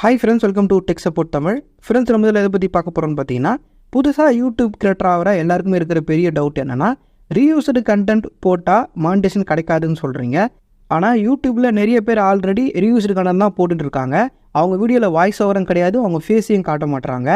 Hi friends welcome to tech support Tamil friends நம்ம இதில் எதை பற்றி பார்க்க போகிறோம்னு பார்த்தீங்கன்னா புதுசாக யூடியூப் கிரியேட்டர் ஆகிற எல்லாருக்குமே இருக்கிற பெரிய டவுட் என்னென்னா ரீயூஸ்டு கண்டென்ட் போட்டால் மானிட்டேஷன் கிடைக்காதுன்னு சொல்கிறீங்க ஆனால் யூடியூப்பில் நிறைய பேர் ஆல்ரெடி ரீயூஸ்டு கண்டென்ட் தான் போட்டுட்ருக்காங்க அவங்க வீடியோவில் வாய்ஸ் ஓவரும் கிடையாது அவங்க ஃபேஸையும் காட்ட மாட்டுறாங்க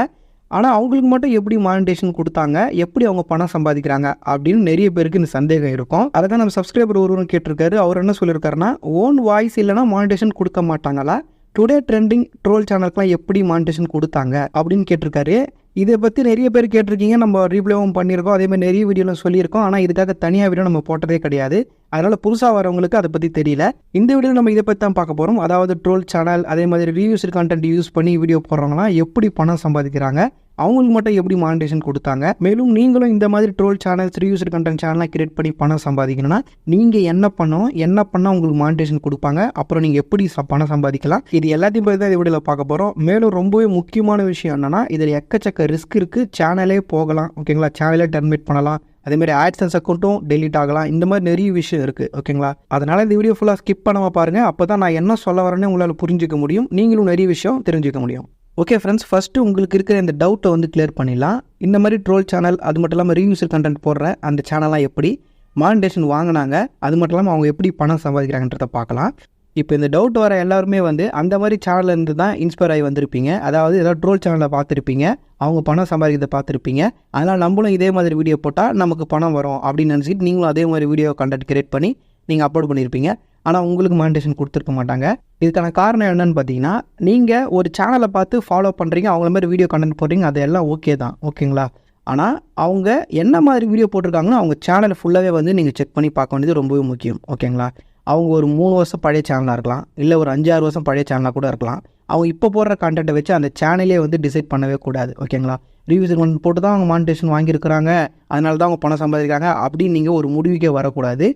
ஆனால் அவங்களுக்கு மட்டும் எப்படி மானிட்டேஷன் கொடுத்தாங்க எப்படி அவங்க பணம் சம்பாதிக்கிறாங்க அப்படின்னு நிறைய பேருக்கு இந்த சந்தேகம் இருக்கும். அதை தான் நம்ம சப்ஸ்கிரைபர் ஒருவரும் கேட்டிருக்காரு. அவர் என்ன சொல்லியிருக்காருன்னா ஓன் வாய்ஸ் இல்லைனா மானிட்டேஷன் கொடுக்க மாட்டாங்களா? டுடே ட்ரெண்டிங் ட்ரோல் சேனலுக்குலாம் எப்படி மானிட்டேஷன் கொடுத்தாங்க அப்படின்னு கேட்டிருக்காரு. இதை பற்றி நிறைய பேர் கேட்டிருக்கீங்க. நம்ம ரீப்ளேவும் பண்ணியிருக்கோம். அதே மாதிரி நிறைய வீடியோவில் சொல்லியிருக்கோம். ஆனால் இதுக்காக தனியாக வீடியோ நம்ம போட்டதே கிடையாது. அதனால் புதுசாக வரவங்களுக்கு அதை பற்றி தெரியல. இந்த வீடியோ நம்ம இதை பற்றி தான் பார்க்க போகிறோம் அதாவது ட்ரோல் சேனல் அதே மாதிரி ரிவ்யூஸ் கண்டென்ட் யூஸ் பண்ணி வீடியோ போடுறவங்களாம் எப்படி பணம் சம்பாதிக்கிறாங்க? அவங்களுக்கு மட்டும் எப்படி மானிட்டேஷன் கொடுத்தாங்க? மேலும் நீங்களும் இந்த மாதிரி ட்ரோல் சேனல்ஸ் ரிவ்யூஸ் கண்டென்ட் சேனலாக கிரியேட் பண்ணி பணம் சம்பாதிக்கணும்னா நீங்கள் என்ன பண்ணணும்? என்ன பண்ணால் உங்களுக்கு மானிட்டேஷன் கொடுப்பாங்க? அப்புறம் நீங்கள் எப்படி ச- பணம் சம்பாதிக்கலாம்? இது எல்லாத்தையும் பற்றி தான் இது வீடியோவில் பார்க்க போகிறோம் மேலும் ரொம்பவே முக்கியமான விஷயம் என்னென்னா இதில் எக்கச்சக்க ரிஸ்க் இருக்குது சேனலே போகலாம். ஓகேங்களா சேனலே டெர்மினேட் பண்ணலாம். அதேமாதிரி ஆட்சன்ஸ் அக்கௌண்ட்டும் டெலிட் ஆகலாம். இந்த மாதிரி நிறைய விஷயம் இருக்குது ஓகேங்களா அதனால் இந்த வீடியோ ஃபுல்லாக ஸ்கிப் பண்ணாமல் பாருங்கள் அப்போ தான் நான் என்ன சொல்ல வரேன்னு உங்களால் புரிஞ்சிக்க முடியும். நீங்களும் நிறைய விஷயம் தெரிஞ்சுக்க முடியும். ஓகே ஃப்ரெண்ட்ஸ் ஃபஸ்ட்டு உங்களுக்கு இருக்கிற இந்த டவுட்டை வந்து கிளியர் பண்ணிடலாம். இந்த மாதிரி ட்ரோல் சேனல் அது மட்டும் இல்லாமல் ரீயூசர் கண்டென்ட் போடுற அந்த சேனல்லாம் எப்படி? மானிடேஷன் வாங்கினாங்க. அது மட்டும் இல்லாமல் அவங்க எப்படி பணம் சம்பாதிக்கிறாங்கன்றத பார்க்கலாம். இப்போ இந்த டவுட் வர எல்லாருமே வந்து அந்த மாதிரி சேனல்லேருந்து தான் இன்ஸ்பயர் ஆகி வந்திருப்பீங்க. அதாவது ஏதாவது ட்ரோல் சேனலை பார்த்துருப்பீங்க. அவங்க பணம் சம்பாதிக்கிறத பார்த்துருப்பீங்க. அதனால் நம்மளும் இதே மாதிரி வீடியோ போட்டால் நமக்கு பணம் வரும் அப்படின்னு நினச்சிட்டு நீங்களும் அதே மாதிரி வீடியோ கண்டென்ட் கிரியேட் பண்ணி நீங்கள் அப்லோட் பண்ணியிருப்பீங்க ஆனால் உங்களுக்கு மானிட்டேஷன் கொடுத்துருக்க மாட்டாங்க. இதுக்கான காரணம் என்னன்னு பார்த்தீங்கன்னா நீங்கள் ஒரு சேனலை பார்த்து ஃபாலோ பண்ணுறீங்க அவங்கள மாதிரி வீடியோ கண்டென்ட் போடுறீங்க அது எல்லாம் ஓகே தான். ஓகேங்களா? ஆனால் அவங்க என்ன மாதிரி வீடியோ போட்டிருக்காங்களோ அவங்க சேனலை ஃபுல்லாகவே வந்து நீங்கள் செக் பண்ணி பார்க்க வேண்டியது ரொம்பவே முக்கியம். ஓகேங்களா? அவங்க ஒரு மூணு வருஷம் பழைய சேனலாக இருக்கலாம் இல்லை ஒரு அஞ்சாறு வருஷம் பழைய சேனலாக கூட இருக்கலாம். அவங்க இப்போ போடுற கண்டென்ட்டை வச்சு அந்த சேனலே வந்து டிசைட் பண்ணவே கூடாது ஓகேங்களா? ரிவ்யூஸ் போட்டு தான் அவங்க மானிட்டேஷன் வாங்கியிருக்கிறாங்க. அதனால தான் அவங்க பணம் சம்பாதிக்கிறாங்க அப்படின்னு நீங்கள் ஒரு முடிவுக்கே வரக்கூடாது.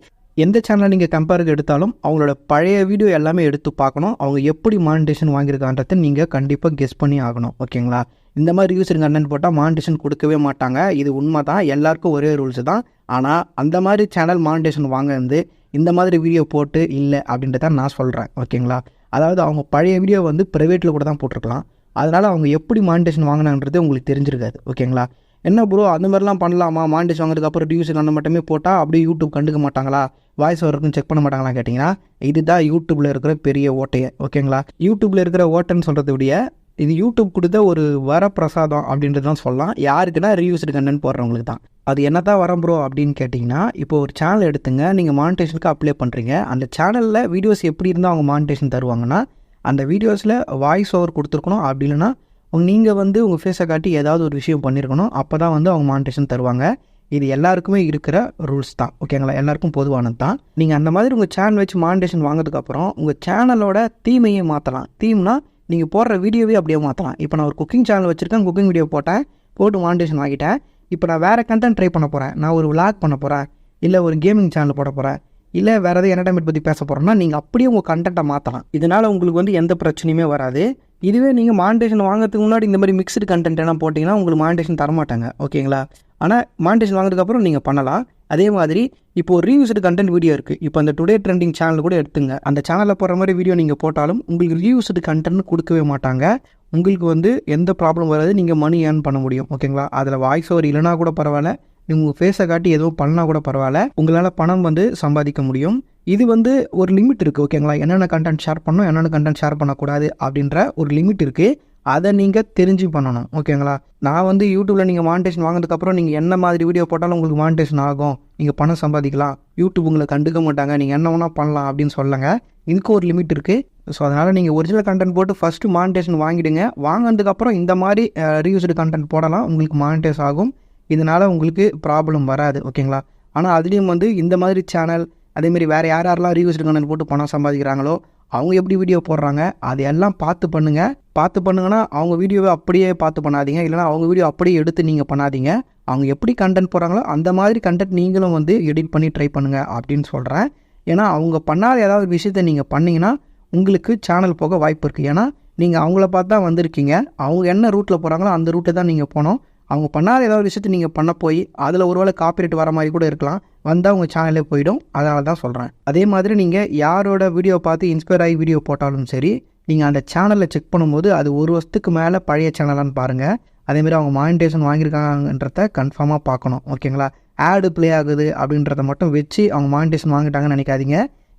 எந்த சேனலை நீங்கள் கம்பேருக்கு எடுத்தாலும் அவங்களோட பழைய வீடியோ எல்லாமே எடுத்து பார்க்கணும். அவங்க எப்படி மானிட்டேஷன் வாங்கியிருக்கான்றதை நீங்கள் கண்டிப்பாக கெஸ் பண்ணி ஆகணும் ஓகேங்களா? இந்த மாதிரி ரிவ்யூஸ் கண்டென்ட் போட்டால் மானிட்டேஷன் கொடுக்கவே மாட்டாங்க. இது உண்மை தான் எல்லாருக்கும் ஒரே ரூல்ஸ் தான். ஆனால் அந்த மாதிரி சேனல் மானிட்டேஷன் வாங்க வந்து இந்த மாதிரி வீடியோ போட்டு இல்லை அப்படின்றத நான் சொல்கிறேன் ஓகேங்களா? அதாவது அவங்க பழைய வீடியோ வந்து ப்ரைவேட்டில் கூட தான் போட்டிருக்கலாம். அதனால் அவங்க எப்படி மானிட்டேஷன் வாங்கினான்றது உங்களுக்கு தெரிஞ்சிருக்காது ஓகேங்களா? என்ன ப்ரோ அந்த மாதிரிலாம் பண்ணலாமா? மானிட்டேஷன் வாங்குறதுக்கு அப்புறம் டியூஸ் கண்ண மட்டுமே போட்டால் அப்படியே யூடியூப் கண்டுக்க மாட்டாங்களா? வாய்ஸ் ஓவருக்கும் செக் பண்ண மாட்டாங்களா கேட்டிங்கன்னா இதுதான் யூடியூப்பில் இருக்கிற பெரிய ஓட்டையை ஓகேங்களா? யூடியூப்பில் இருக்கிற ஓட்டைன்னு சொல்கிறத விட இது யூடியூப் கொடுத்த ஒரு வரப்பிரசாதம் அப்படின்றது தான் சொல்லலாம். யாருக்குன்னா ரிவ்யூஸ்டு கண்டென்ட் போடுறவங்களுக்கு தான். அது என்ன தான் வரம் ப்ரோ அப்படின்னு கேட்டிங்கன்னா இப்போ ஒரு சேனல் எடுத்துங்க நீங்கள் மானிட்டேஷனுக்கு அப்ளை பண்ணுறீங்க அந்த சேனலில் வீடியோஸ் எப்படி இருந்தால் அவங்க மானிட்டேஷன் தருவாங்கன்னா அந்த வீடியோஸில் வாய்ஸ் ஓவர் கொடுத்துருக்கணும். அப்படி இல்லைன்னா நீங்கள் வந்து உங்கள் ஃபேஸை காட்டி ஏதாவது ஒரு விஷயம் பண்ணியிருக்கணும் அப்போ தான் வந்து அவங்க மானிட்டேஷன் தருவாங்க. இது எல்லாருக்குமே இருக்கிற ரூல்ஸ் தான். ஓகேங்களா எல்லாருக்கும் பொதுவானது தான். நீங்கள் அந்த மாதிரி உங்கள் சேனல் வச்சு மானிட்டேஷன் வாங்கினதுக்கப்புறம் உங்கள் சேனலோட தீமையை மாற்றலாம் தீம்னா நீங்கள் போடுற வீடியோவே அப்படியே மாற்றலாம் இப்போ நான் ஒரு குக்கிங் சேனல் வச்சுருக்கேன். குக்கிங் வீடியோ போட்டேன். போட்டு மானிட்டேஷன் வாங்கிட்டேன். இப்போ நான் வேறு கண்டென்ட் ட்ரை பண்ண போகிறேன் நான் ஒரு விளாக் பண்ண போகிறேன் இல்லை ஒரு கேமிங் சேனல் போட போகிறேன் இல்லை வேறு எதாவது என்டர்டைன்மெண்ட் பற்றி பேச போகிறோம்னா நீங்கள் அப்படியே உங்கள் கண்டென்ட்டை மாற்றலாம் இதனால் உங்களுக்கு வந்து எந்த பிரச்சனையுமே வராது. இதுவே நீங்கள் மானிட்டேஷன் வாங்குறதுக்கு முன்னாடி இந்த மாதிரி மிக்ஸ்டு கண்டென்ட் எல்லாம் போட்டிங்கன்னா உங்களுக்கு மானிட்டேஷன் தரமாட்டாங்க. ஓகேங்களா ஆனால் மானிட்டேஷன் வாங்குறதுக்கப்புறம் நீங்கள் பண்ணலாம். அதே மாதிரி இப்போ ஒரு ரீயூஸ்டு கண்டென்ட் வீடியோ இருக்குது இப்போ அந்த டுடே ட்ரெண்டிங் சேனல் கூட எடுத்துங்க. அந்த சேனலில் போடுற மாதிரி வீடியோ நீங்கள் போட்டாலும் உங்களுக்கு ரீயூஸ்டு கண்டென்ட் கொடுக்கவே மாட்டாங்க. உங்களுக்கு வந்து எந்த ப்ராப்ளம் வராது நீங்கள் மணி ஏர்ன் பண்ண முடியும். ஓகேங்களா அதில் வாய்ஸ் ஓவர் இல்லைனா கூட பரவாயில்ல. நீங்கள் உங்கள் ஃபேஸை காட்டி எதுவும் பண்ணால் கூட பரவாயில்ல. உங்களால் பணம் வந்து சம்பாதிக்க முடியும். இது வந்து ஒரு லிமிட் இருக்குது ஓகேங்களா என்னென்ன கண்டென்ட் ஷேர் பண்ணணும் என்னென்ன கண்டென்ட் ஷேர் பண்ணக்கூடாது அப்படின்ற ஒரு லிமிட் இருக்குது அதை நீங்கள் தெரிஞ்சு பண்ணணும் ஓகேங்களா? நான் வந்து யூடியூப்பில் நீங்கள் மானிட்டேஷன் வாங்கினதுக்கப்புறம் நீங்கள் என்ன மாதிரி வீடியோ போட்டாலும் உங்களுக்கு மானிட்டேஷன் ஆகும். நீங்கள் பணம் சம்பாதிக்கலாம். யூடியூப் உங்களை கண்டுக்க மாட்டாங்க. நீங்கள் என்ன வேணால் பண்ணலாம் அப்படின்னு சொல்லுங்க. இதுக்கு ஒரு லிமிட் இருக்குது ஸோ அதனால் நீங்கள் ஒரிஜினல் கண்டென்ட் போட்டு ஃபஸ்ட்டு மானிட்டேஷன் வாங்கிடுங்க. வாங்கினதுக்கப்புறம் இந்த மாதிரி ரீயூஸ்டு கண்டென்ட் போடலாம். உங்களுக்கு மானிட்டேஸ் ஆகும். இதனால் உங்களுக்கு ப்ராப்ளம் வராது ஓகேங்களா? ஆனால் அதுலேயும் வந்து இந்த மாதிரி சேனல் அதேமாரி வேறு யார் யாரெல்லாம் ரீயூஸ்டு கண்டென்ட் போட்டு பணம் சம்பாதிக்கிறாங்களோ அவங்க எப்படி வீடியோ போடுறாங்க அது எல்லாம் பார்த்து பண்ணுங்கள் பார்த்து பண்ணுங்கன்னா அவங்க வீடியோவை அப்படியே பார்த்து பண்ணாதீங்க. இல்லைனா அவங்க வீடியோ அப்படியே எடுத்து நீங்கள் பண்ணாதீங்க. அவங்க எப்படி கண்டென்ட் போடுறாங்களோ அந்த மாதிரி கண்டென்ட் நீங்களும் வந்து எடிட் பண்ணி ட்ரை பண்ணுங்கள் அப்படின்னு சொல்கிறேன் ஏன்னா அவங்க பண்ணாத ஏதாவது விஷயத்தை நீங்கள் பண்ணீங்கன்னா உங்களுக்கு சேனல் போக வாய்ப்பு இருக்குது ஏன்னா நீங்கள் அவங்கள பார்த்து தான் வந்திருக்கீங்க. அவங்க என்ன ரூட்டில் போகிறாங்களோ அந்த ரூட்டை தான் நீங்கள் போகணும். அவங்க பண்ணாத ஏதாவது ஒரு விஷயத்தை நீங்கள் பண்ண போய் அதில் ஒருவேளை காப்பிரைட் வர மாதிரி கூட இருக்கலாம். வந்தால் உங்கள் சேனலே போயிடும். அதனால தான் சொல்கிறேன் அதே மாதிரி நீங்கள் யாரோட வீடியோ பார்த்து இன்ஸ்பயர் ஆகி வீடியோ போட்டாலும் சரி நீங்கள் அந்த சேனலில் செக் பண்ணும்போது அது ஒரு வருஷத்துக்கு மேலே பழைய சேனலான்னு பாருங்கள் அதேமாதிரி அவங்க மானிட்டேஷன் வாங்கியிருக்காங்கன்றத கன்ஃபார்மாக பார்க்கணும். ஓகேங்களா ஆடு ப்ளே ஆகுது அப்படின்றத மட்டும் வச்சு அவங்க மானிட்டேஷன் வாங்கிட்டாங்கன்னு நினைக்காதீங்க.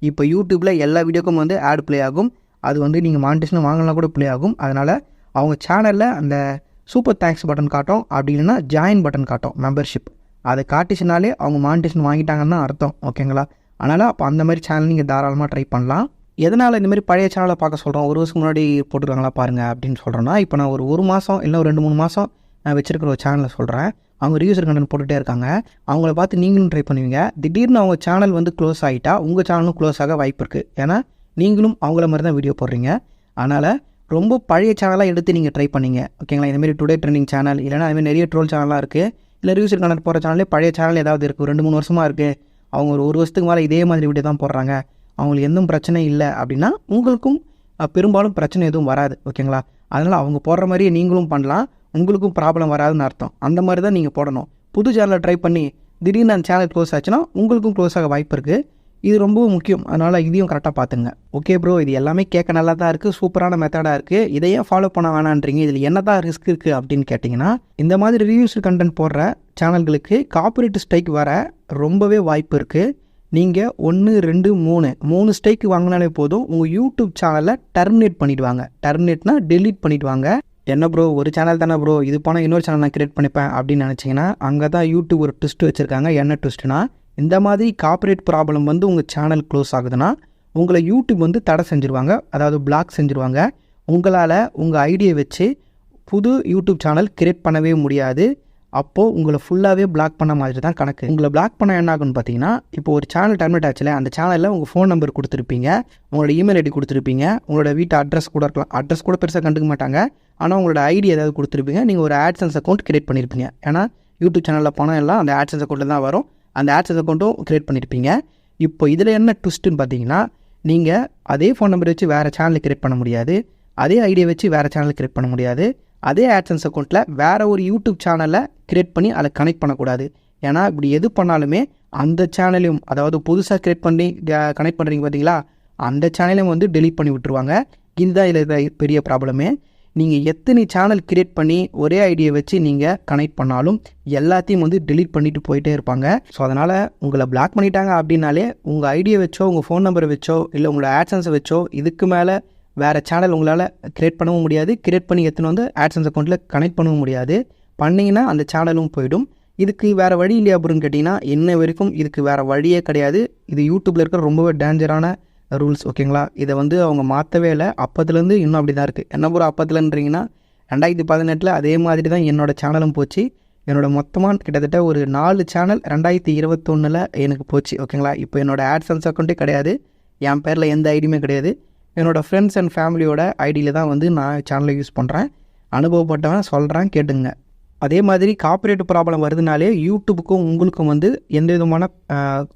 இப்போ யூடியூப்பில் எல்லா வீடியோக்கும் வந்து ஆட் ப்ளே ஆகும். அது வந்து நீங்கள் மானிட்டேஷன் வாங்கலாம் கூட ப்ளே ஆகும். அதனால் அவங்க சேனலில் அந்த சூப்பர் தேங்க்ஸ் பட்டன் காட்டும். அப்படி இல்லைன்னா ஜாயின் பட்டன் காட்டும். மெம்பர்ஷிப் அதை காட்டிச்சுனாலே அவங்க மானிட்டேஷன் வாங்கிட்டாங்கன்னு தான் அர்த்தம். ஓகேங்களா அதனால் அப்போ அந்த மாதிரி சேனல் நீங்கள் தாராளமாக ட்ரை பண்ணலாம். எதனால் இந்த மாதிரி பழைய சேனலை பார்க்க சொல்கிறோம் ஒரு வருஷம் முன்னாடி போட்டுருக்காங்களா பாருங்கள் அப்படின்னு சொல்கிறேன்னா இப்போ நான் ஒரு ஒரு மாதம் இல்லை ஒரு ரெண்டு மூணு மாதம் நான் வச்சிருக்கிற ஒரு சேனலை சொல்கிறேன் அவங்க ரியூசர் கண்டென்ட் போட்டுகிட்டே இருக்காங்க. அவங்கள பார்த்து நீங்களும் ட்ரை பண்ணுவீங்க. திடீர்னு அவங்க சேனல் வந்து க்ளோஸ் ஆகிட்டா உங்கள் சேனலும் க்ளோஸ் ஆக வாய்ப்பு இருக்குது ஏன்னா நீங்களும் அவங்கள மாதிரி தான் வீடியோ போடுறீங்க. அதனால் ரொம்ப பழைய சேனலாக எடுத்து நீங்கள் ட்ரை பண்ணீங்க. ஓகேங்களா இதுமாரி டுடே ட்ரெண்டிங் சேனல் இல்லைனா அதுமாதிரி நிறைய ட்ரோல் சேனலாக இருக்குது இல்லை ரிவ்யூஸ் கண்டென்ட் போகிற சேனலே பழைய சேனல் ஏதாவது இருக்குது ரெண்டு மூணு வருஷமாக இருக்குது அவங்க ஒரு ஒரு வருஷத்துக்கு மேலே இதே மாதிரி வீடியோ தான் போடுறாங்க. அவங்களுக்கு எந்த பிரச்சனை இல்லை அப்படின்னா உங்களுக்கும் பெரும்பாலும் பிரச்சனை எதுவும் வராது. ஓகேங்களா அதனால் அவங்க போடுற மாதிரியே நீங்களும் பண்ணலாம். உங்களுக்கும் ப்ராப்ளம் வராதுன்னு அர்த்தம். அந்த மாதிரி தான் நீங்கள் போடணும். புது சேனலை ட்ரை பண்ணி திடீர்னு அந்த சேனல் க்ளோஸ் ஆச்சுன்னா உங்களுக்கும் க்ளோஸ் ஆக வாய்ப்பு இருக்குது இது ரொம்பவும் முக்கியம். அதனால் இதையும் கரெக்டாக பார்த்துங்க ஓகே ப்ரோ இது எல்லாமே கேட்க நல்லா தான் இருக்குது சூப்பரான மெத்தடாக இருக்குது இதையே ஃபாலோ பண்ண வேணான்றீங்க? இதில் என்ன தான் ரிஸ்க் இருக்குது அப்படின்னு கேட்டிங்கன்னா இந்த மாதிரி ரிவ்யூஸ் கண்டென்ட் போடுற சேனல்களுக்கு காப்பரேட் ஸ்ட்ரைக் வர ரொம்பவே வாய்ப்பு இருக்குது நீங்கள் ஒன்று ரெண்டு மூணு மூணு ஸ்ட்ரைக் வாங்கினாலே போதும் உங்கள் யூடியூப் சேனலை டெர்மினேட் பண்ணிவிடுவாங்க டெர்மினேட்னா டெலீட் பண்ணிவிடுவாங்க என்ன ப்ரோ ஒரு சேனல் தானே ப்ரோ இது போனால் இன்னொரு சேனல் நான் கிரியேட் பண்ணிப்பேன் அப்படின்னு நினச்சிங்கன்னா அங்கே தான் யூடியூப் ஒரு ட்விஸ்ட் வச்சுருக்காங்க. என்ன ட்விஸ்ட்னா இந்த மாதிரி காப்பரேட் ப்ராப்ளம் வந்து உங்கள் சேனல் க்ளோஸ் ஆகுதுன்னா உங்களை யூடியூப் வந்து தடை செஞ்சுருவாங்க. அதாவது பிளாக் செஞ்சுருவாங்க. உங்களால் உங்கள் ஐடியை வச்சு புது யூடியூப் சேனல் கிரியேட் பண்ணவே முடியாது. அப்போது உங்களை ஃபுல்லாகவே பிளாக் பண்ண மாதிரி தான் கணக்கு. உங்களை பிளாக் பண்ண என்ன ஆகும்னு பார்த்தீங்கன்னா இப்போ ஒரு சேனல் டெர்மினேட் ஆச்சுல அந்த சேனலில் உங்கள் ஃபோன் நம்பர் கொடுத்துருப்பீங்க. உங்களோட இமெயில் ஐடி கொடுத்துருப்பீங்க. உங்களோட வீட்டு அட்ரஸ் கூட இருக்கலாம். அட்ரஸ் கூட பெருசாக கண்டுக்க மாட்டாங்க. ஆனால் உங்களோட ஐடி ஏதாவது கொடுத்துருப்பீங்க. நீங்கள் ஒரு ஆட்சன்ஸ் அக்கௌண்ட் கிரியேட் பண்ணியிருப்பீங்க ஏன்னா யூடியூப் சேனலில் பணம் எல்லாம் அந்த ஆட்சன்ஸ் அக்கௌண்ட்டில் தான் வரும். அந்த ஆட்சன்ஸ் அக்கௌண்ட்டும் க்ரியேட் பண்ணியிருப்பீங்க இப்போ இதில் என்ன ட்விஸ்ட்டுன்னு பார்த்தீங்கன்னா நீங்கள் அதே ஃபோன் நம்பர் வச்சு வேறு சேனல் க்ரியேட் பண்ண முடியாது. அதே ஐடியா வச்சு வேறு சேனல் க்ரியேட் பண்ண முடியாது. அதே ஆட்சன்ஸ் அக்கௌண்ட்டில் வேறு ஒரு யூடியூப் சேனலை க்ரியேட் பண்ணி அதை கனெக்ட் பண்ணக்கூடாது. ஏன்னா இப்படி எது பண்ணாலுமே அந்த சேனலையும் அதாவது புதுசாக க்ரியேட் பண்ணி கனெக்ட் பண்ணுறீங்க பார்த்தீங்களா? அந்த சேனலையும் வந்து டெலீட் பண்ணி விட்டுருவாங்க. இதுதான் இதில் பெரிய ப்ராப்ளமே நீங்கள் எத்தனை சேனல் கிரியேட் பண்ணி ஒரே ஐடியை வச்சு நீங்கள் கனெக்ட் பண்ணாலும் எல்லாத்தையும் வந்து டிலீட் பண்ணிட்டு போயிட்டே இருப்பாங்க. ஸோ அதனால் உங்களை பிளாக் பண்ணிட்டாங்க அப்படின்னாலே உங்கள் ஐடியை வச்சோ உங்கள் ஃபோன் நம்பரை வச்சோ இல்லை உங்களோட ஆட்சன்ஸை வச்சோ இதுக்கு மேலே வேறு சேனல் உங்களால் கிரியேட் பண்ணவும் முடியாது. கிரியேட் பண்ணி எடுத்துன்னு வந்து ஆட்சன்ஸ் அக்கௌண்ட்டில் கனெக்ட் பண்ணவும் முடியாது. பண்ணிங்கன்னா அந்த சேனலும் போயிடும். இதுக்கு வேறு வழி இல்லையா அப்படின்னு கேட்டிங்கன்னா என்ன வரைக்கும் இதுக்கு வேறு வழியே கிடையாது. இது யூடியூப்பில் இருக்கிற ரொம்பவே டேஞ்சரான ரூல்ஸ் ஓகேங்களா இதை வந்து அவங்க மாற்றவே இல்லை. அப்போத்துலேருந்து இன்னும் அப்படி தான் இருக்குது என்ன பூரா அப்போத்துலன்றீங்கன்னா ரெண்டாயிரத்தி பதினெட்டில் அதே மாதிரி தான் என்னோடய சேனலும் போச்சு. என்னோடய மொத்தமாக கிட்டத்தட்ட ஒரு நாலு சேனல் ரெண்டாயிரத்தி இருபத்தொன்னில் எனக்கு போச்சு ஓகேங்களா இப்போ என்னோட ஆட்சன்ஸ் அக்கௌண்ட்டே கிடையாது. என் பேரில் எந்த ஐடியுமே கிடையாது. என்னோடய ஃப்ரெண்ட்ஸ் அண்ட் ஃபேமிலியோட ஐடியில் தான் வந்து நான் சேனலை யூஸ் பண்ணுறேன் அனுபவப்பட்டவன் சொல்கிறேன் கேட்டுங்க. அதே மாதிரி காப்பிரைட் ப்ராப்ளம் வருதுனாலே யூடியூபுக்கும் உங்களுக்கும் வந்து எந்த விதமான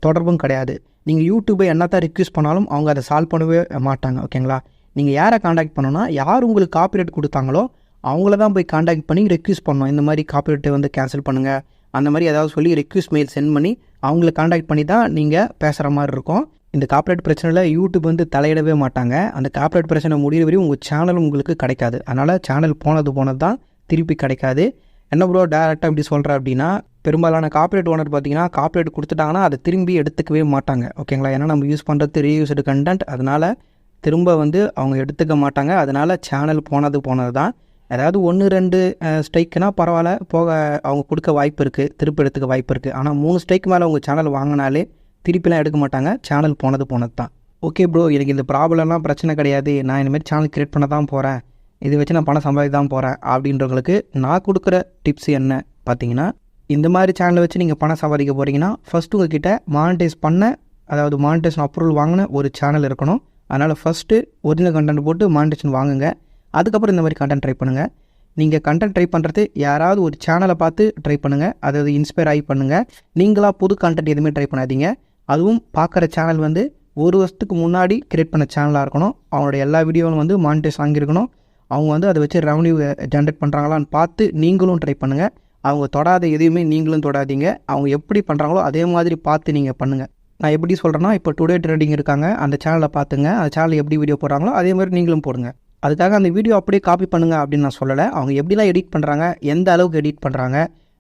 தொடர்பும் கிடையாது. நீங்கள் யூடியூப்பை என்னத்தான் ரிக்வஸ்ட் பண்ணாலும் அவங்க அதை சால்வ் பண்ணவே மாட்டாங்க ஓகேங்களா நீங்கள் யாரை காண்டாக்ட் பண்ணோன்னா யார் உங்களுக்கு காப்பிரைட் கொடுத்தாங்களோ அவங்கள தான் போய் காண்டாக்ட் பண்ணி ரெக்யூஸ் பண்ணணும். இந்த மாதிரி காப்பிரைட்டை வந்து கேன்சல் பண்ணுங்கள் அந்த மாதிரி ஏதாவது சொல்லி ரெக்யூஸ் மெயில் சென்ட் பண்ணி அவங்கள காண்டாக்ட் பண்ணி தான் நீங்கள் பேசுகிற மாதிரி இருக்கும். இந்த காப்பரேட் பிரச்சனையில் யூடியூப் வந்து தலையிடவே மாட்டாங்க. அந்த காப்பரேட் பிரச்சனை முடிகிற வரையும் உங்கள் சேனல் உங்களுக்கு கிடைக்காது. அதனால் சேனல் போனது போனது தான் திருப்பி கிடைக்காது. என்ன ப்ரோ டேரெக்டாக இப்படி சொல்கிற அப்படின்னா பெரும்பாலான காப்பரேட் ஓனர் பார்த்தீங்கன்னா காப்பரேட் கொடுத்துட்டாங்கன்னா அதை திரும்பி எடுத்துக்கவே மாட்டாங்க. ஓகேங்களா ஏன்னா நம்ம யூஸ் பண்ணுறது ரீயூஸ்டு கண்டென்ட் அதனால் திரும்ப வந்து அவங்க எடுத்துக்க மாட்டாங்க. அதனால் சேனல் போனது போனது தான் அதாவது ஒன்று ரெண்டு ஸ்ட்ரைக்குனா பரவாயில்ல. போக அவங்க கொடுக்க வாய்ப்பு இருக்குது திருப்பி எடுத்துக்க வாய்ப்பு இருக்குது ஆனால் மூணு ஸ்ட்ரைக் மேலே உங்கள் சேனல் வாங்கினாலே திருப்பிலாம் எடுக்க மாட்டாங்க. சேனல் போனது போனது தான் ஓகே ப்ரோ எனக்கு இந்த ப்ராப்ளம்லாம் பிரச்சனை கிடையாது. நான் இனிமேல் சேனல் க்ரியேட் பண்ண தான் போகிறேன் இதை வச்சு நான் பணம் சம்பாதிக்க தான் போகிறேன் அப்படின்றவங்களுக்கு நான் கொடுக்குற டிப்ஸ் என்ன? பார்த்தீங்கன்னா இந்த மாதிரி சேனலை வச்சு நீங்கள் பணம் சம்பாதிக்க போகிறீங்கன்னா ஃபஸ்ட்டு உங்ககிட்ட மானிட்டைஸ் பண்ண அதாவது மானிட்டேஷன் அப்ரூவல் வாங்கின ஒரு சேனல் இருக்கணும். அதனால் ஃபஸ்ட்டு ஒரிஜினல் கண்டென்ட் போட்டு மானிட்டேஷன் வாங்குங்க. அதுக்கப்புறம் இந்த மாதிரி கண்டென்ட் ட்ரை பண்ணுங்கள் நீங்கள் கண்டென்ட் ட்ரை பண்ணுறது யாராவது ஒரு சேனலை பார்த்து ட்ரை பண்ணுங்கள் அதாவது இன்ஸ்பயர் ஆகி பண்ணுங்கள் நீங்களாக புது கண்டென்ட் எதுவுமே ட்ரை பண்ணாதீங்க. அதுவும் பார்க்குற சேனல் வந்து ஒரு வருஷத்துக்கு முன்னாடி கிரியேட் பண்ண சேனலாக இருக்கணும். அவங்களோட எல்லா வீடியோவும் வந்து மானிட்டேஷன் வாங்கியிருக்கணும் அவங்க வந்து அதை வச்சு ரெவன்யூ ஜென்ரேட் பண்ணுறாங்களான்னு பார்த்து நீங்களும் ட்ரை பண்ணுங்கள் அவங்க தொடாத எதையுமே நீங்களும் தொடாதீங்க. அவங்க எப்படி பண்ணுறாங்களோ அதே மாதிரி பார்த்து நீங்கள் பண்ணுங்கள் நான் எப்படி சொல்கிறேன்னா இப்போ டுடே ட்ரெண்டிங் இருக்காங்க. அந்த சேனலை பார்த்துங்க. அந்த சேனல் எப்படி வீடியோ போடுறாங்களோ அதே மாதிரி நீங்களும் போடுங்க. அதுக்காக அந்த வீடியோ அப்படியே காப்பி பண்ணுங்கள் அப்படின்னு நான் சொல்லலை. அவங்க எப்படிலாம் எடிட் பண்ணுறாங்க எந்த அளவுக்கு எடிட் பண்ணுறாங்க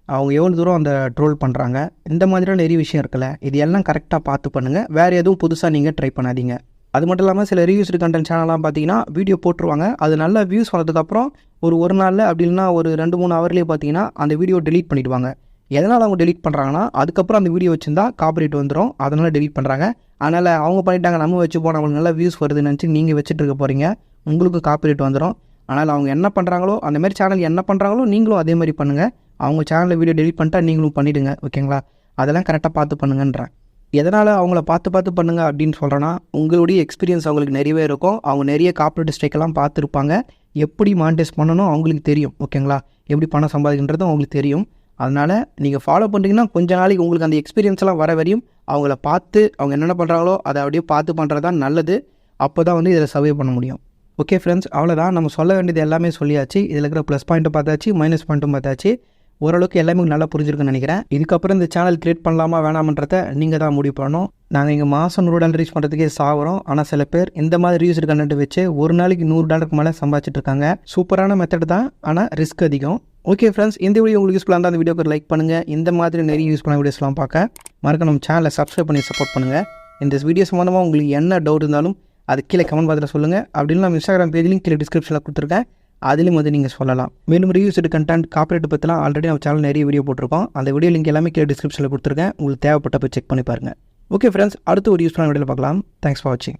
அவங்க எவ்வளோ தூரம் அந்த ட்ரோல் பண்ணுறாங்க இந்த மாதிரியான நிறைய விஷயம் இருக்குல்ல இது எல்லாம் கரெக்டாக பார்த்து பண்ணுங்கள் வேறு எதுவும் புதுசாக நீங்கள் ட்ரை பண்ணாதீங்க. அது மட்டும் இல்லாமல் சில ரிவ்யூஸ்டு கண்டென்ட் சேனல்லாம் பார்த்தீங்கன்னா வீடியோ போட்டுருவாங்க. அது நல்ல வியூஸ் வந்ததுக்கப்புறம் ஒரு ஒரு நாளில் அப்படி இல்லைன்னா ஒரு ரெண்டு மூணு ஹவர்லேயே பார்த்தீங்கன்னா அந்த வீடியோ டெலீட் பண்ணிடுவாங்க. எதனால் அவங்க டெலீட் பண்ணுறாங்கன்னா அதுக்கப்புறம் அந்த வீடியோ வச்சுருந்தா காப்பரேட் வந்துடும் அதனால் டெலீட் பண்ணுறாங்க அதனால் அவங்க பண்ணிட்டாங்க நம்ம வச்சு போனால் அவங்களுக்கு நல்ல வியூஸ் வருதுன்னு நினச்சி நீங்கள் வச்சுட்டு இருக்க போகிறீங்க உங்களுக்கு காப்பரேட் வந்துடும் ஆனால் அவங்க என்ன பண்ணுறாங்களோ அந்த மாதிரி சேனல் என்ன பண்ணுறாங்களோ நீங்களும் அதே மாதிரி பண்ணுங்கள் அவங்க சேனலில் வீடியோ டெலிட் பண்ணிட்டா நீங்களும் பண்ணிவிடுங்க ஓகேங்களா அதெல்லாம் கரெக்டாக பார்த்து பண்ணுங்கன்றேன். எதனால் அவங்கள பார்த்து பார்த்து பண்ணுங்க அப்படின்னு சொல்கிறேன்னா உங்களுடைய எக்ஸ்பீரியன்ஸ் அவங்களுக்கு நிறையவே இருக்கும். அவங்க நிறைய கார்ப்பரேட் ஸ்ட்ரைக்கெல்லாம் பார்த்துருப்பாங்க. எப்படி மானிட்டைஸ் பண்ணணும் அவங்களுக்கு தெரியும் ஓகேங்களா? எப்படி பணம் சம்பாதிக்கின்றதும் அவங்களுக்கு தெரியும். அதனால் நீங்கள் ஃபாலோ பண்ணுறீங்கன்னா கொஞ்ச நாளைக்கு உங்களுக்கு அந்த எக்ஸ்பீரியன்ஸ் எல்லாம் வர வரையும் அவங்கள பார்த்து அவங்க என்னென்ன பண்ணுறாங்களோ அதை அப்படியே பார்த்து பண்ணுறது தான் நல்லது. அப்போ தான் வந்து இதில் சர்வே பண்ண முடியும். ஓகே ஃப்ரெண்ட்ஸ் அவ்வளோதான் நம்ம சொல்ல வேண்டியது எல்லாமே சொல்லியாச்சு. இதில் இருக்கிற ப்ளஸ் பாயிண்ட்டும் பார்த்தாச்சு மைனஸ் பாயிண்ட்டும் பார்த்தாச்சு. ஓரளவுக்கு எல்லாமே நல்லா புரிஞ்சிருக்குன்னு நினைக்கிறேன். இதுக்கப்புறம் இந்த சேனல் கிரியேட் பண்ணலாமா வேணாமன்றத நீங்கள் தான் முடிவு பண்ணணும். நாங்கள் இங்கே மாதம் நூறு டாலர் ரீச் பண்ணுறதுக்கே சாகுறோம் ஆனால் சில பேர் இந்த மாதிரி ரியூஸ்டு கண்டென்ட் வச்சு ஒரு நாளைக்கு நூறு டாலருக்கு மேலே சம்பாதிச்சிட்டு இருக்காங்க. சூப்பரான மெத்தட் தான் ஆனால் ரிஸ்க் அதிகம். ஓகே ஃப்ரெண்ட்ஸ் இந்த வீடியோ உங்களுக்கு யூஸ்ஃபுல்லாக இருந்தால் அந்த வீடியோக்கு லைக் பண்ணுங்கள் இந்த மாதிரி நிறைய யூஸ் பண்ண வீடியோஸ்லாம் பார்க்க மறக்க நம்ம சேனலை சப்ஸ்கிரைப் பண்ணி சப்போர்ட் பண்ணுங்கள் இந்த வீடியோ சம்மந்தமாக உங்களுக்கு என்ன டவுட் இருந்தாலும் அது கீழே கமெண்ட் பாத்தில் சொல்லுங்கள் அப்படின்னு நம்ம இன்ஸ்டாகிராம் பேஜ்லையும் கீழே டிஸ்கிரிப்ஷனில் கொடுத்துருக்கேன். அதுலேயும் வந்து நீங்கள் சொல்லலாம். மேலும் ரிவ்யூஸ்டு கண்டென்ட் காப்பரேட் பற்றிலாம் ஆல்ரெடி நம்ம சேனல் நிறைய வீடியோ போட்டிருக்கோம். அந்த வீடியோ லிங்க் எல்லாமே கீழே டிஸ்கிரிப்ஷனில் கொடுத்துருக்கேன். உங்களுக்கு தேவைப்பட்டப்போ செக் பண்ணி பாருங்கள் ஓகே ஃப்ரெண்ட்ஸ் அடுத்து ஒரு யூஸ்ஃபுல்லான வீடியோவில் பார்க்கலாம். தேங்க்ஸ் ஃபார் வாட்சிங்